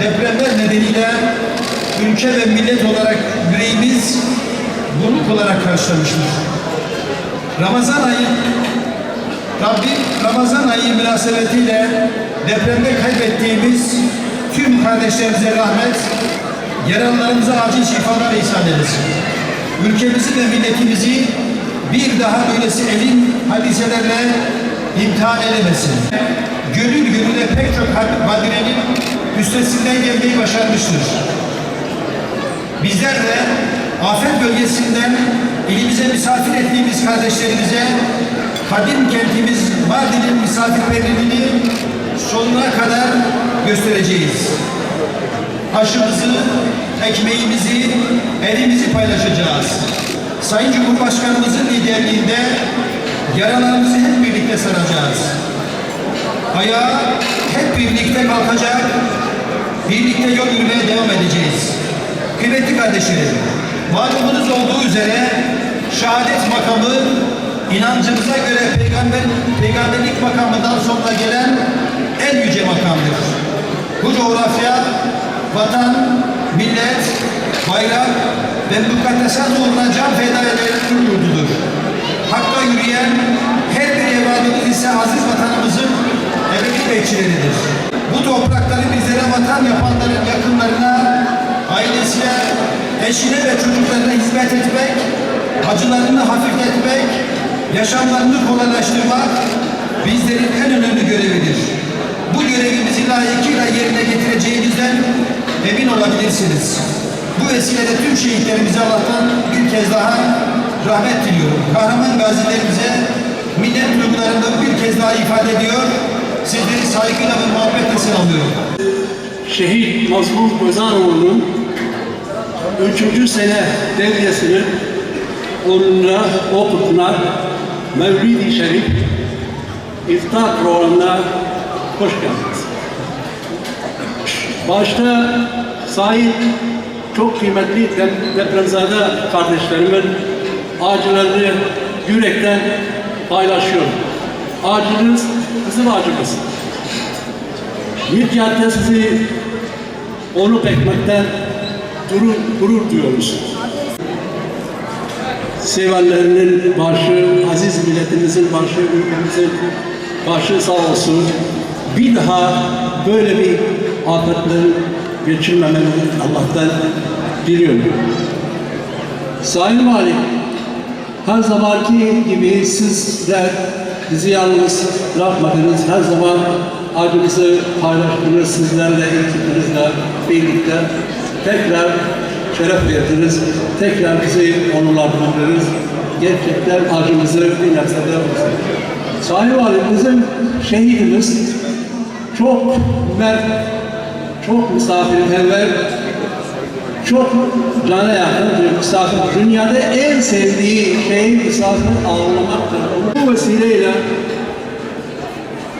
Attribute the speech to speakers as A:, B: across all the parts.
A: depremler nedeniyle ülke ve millet olarak yüreğimiz buruk olarak karşılamıştır. Ramazan ayı Rabbim Ramazan ayı münasebetiyle depremde kaybettiğimiz tüm kardeşlerimize rahmet, yaralılarımıza acil şifalar ihsan eylesin. Ülkemizi ve milletimizi bir daha böylesi elin hadiselerle imtihan eylemesin. Gönül gönüle pek çok badirenin üstesinden gelmeyi başarmıştır. Bizler de afet bölgesinden ilimize misafir ettiğimiz kardeşlerimize kadim kentimiz Mardin'in misafirperverliğini sonuna kadar göstereceğiz. Aşımızı, ekmeğimizi, elimizi paylaşacağız. Sayın Cumhurbaşkanımızın liderliğinde yaralarımızı hep birlikte saracağız. Ayağa hep birlikte kalkacak, birlikte yol yürümeye devam edeceğiz. Kıymetli kardeşlerim, malumunuz olduğu üzere şehadet makamı inancımıza göre peygamber, peygamberlik makamından sonra gelen en yüce makamdır. Bu coğrafya, vatan, millet, bayrak ve mukaddesat uğruna can feda edenlerin yurdudur. Hakka yürüyen her bir evladımız ise aziz vatanımızın bekçileridir. Bu toprakları bizlere vatan yapanların yakınlarına, ailesine, eşine ve çocuklarına hizmet etmek, acılarını hafifletmek, yaşamlarını kolaylaştırmak bizlerin en önemli görevidir. Bu görevimizi layıkıyla yerine getireceğimizden emin olabilirsiniz. Bu vesileyle tüm şehitlerimize Allah'tan bir kez daha rahmet diliyorum. Kahraman gazilerimize millet duygularını bir kez daha ifade ediyor. Saygıyla ve muhabbetle selamlıyorum.
B: Şehit Mazlum Özanoğlu'nun 3. sene devriyesinin onunla okutulan Mevlid-i Şerif iftar programına hoş geldiniz. Başta sahip çok kıymetli dep- depremzade kardeşlerimin acılarını yürekten paylaşıyorum. Acınız bizim acımız. Sizi onuk etmekten gurur, gurur duyuyoruz. Sevenlerinin başı, aziz milletimizin başı, ülkemizin başı sağ olsun. Bir daha böyle bir afetlerin geçirmemeni Allah'tan diliyorum. Sayın Valim, her zamanki gibi sizler bizi yalnız bırakmadınız. Her zaman acınızı paylaştınız. Sizlerle, ekiplerinizle birlikte tekrar şeref verdiniz. Tekrar bizi onurlandırdınız. Gerçekten acımızı bir nebzede Sayın Valim, bizim şehidimiz çok mert, çok misafirperver, çok cana yakın bir misafir. Dünyada en sevdiği şey misafir ağırlamaktır. Bu vesileyle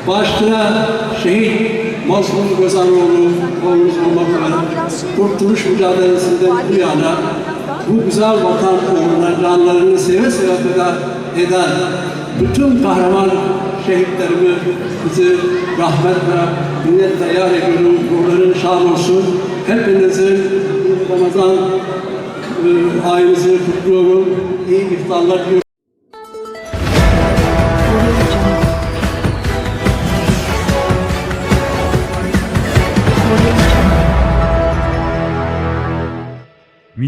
B: başta şehit Mazlum Gözanoğlu oğlumuz olmak üzere kurtuluş mücadelesinden bu yana bu güzel vatan uğruna canlarını seve seve feda eden bütün kahraman şehitlerimi bizi rahmetle, minnetle yar ediyorum. Ruhların şad olsun. Hepinizin Ramazan e, ayınızı kutluyorum. İyi iftarlar diliyorum.